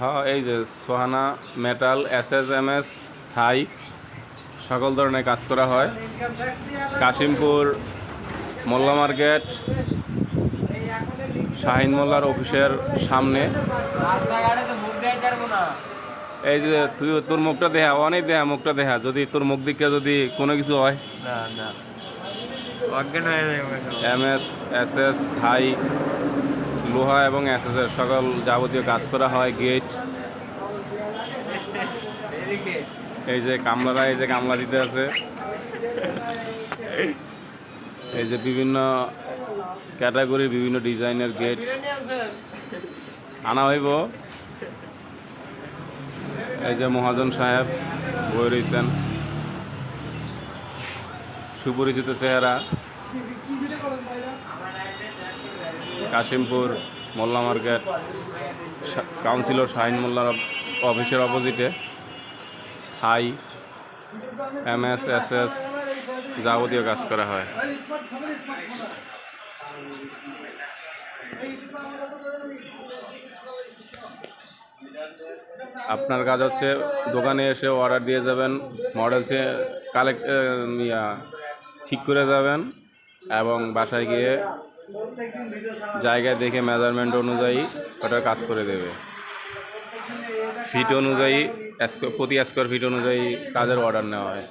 হ্যাঁ এই যে Sohana metal S S M S থাই সকল ধরনের কাজ করা হয়। কাশিমপুর মোল্লা মার্কেট শাহিন মোল্লার অফিসের সামনে। এই যে তুই তোর মুখটা দেখা অনেক দেখা মুখটা দেখা যদি তোর মুখ দিকে যদি কোনো কিছু হয়। এম এস এস এস থাই লোহা এবং এস সকল যাবতীয় কাজ করা হয় গেট এই যে কামলারা, এই যে কামলা দিতে আছে। এই যে বিভিন্ন ক্যাটাগরির বিভিন্ন ডিজাইনের গেট আনা হইব। এই যে মহাজন সাহেব বই রয়েছেন সুপরিচিত চেহারা। কাশিমপুর, মোল্লা মার্কেট সা- কাউন্সিলর শাহিন মোল্লার অফিসের অপোজিটে। Hi, M S S S যাবতীয় কাজ করা হয়। আপনার কাজ হচ্ছে দোকানে এসে অর্ডার দিয়ে যাবেন মডেল চে কালেক্ট ঠিক করে যাবেন এবং বাসায় গিয়ে জায়গা দেখে মেজারমেন্ট অনুযায়ী ওটা কাজ করে দেবে। ফিট অনুযায়ী প্রতি স্কোয়ার ফিট অনুযায়ী কাজের অর্ডার নেওয়া হয়।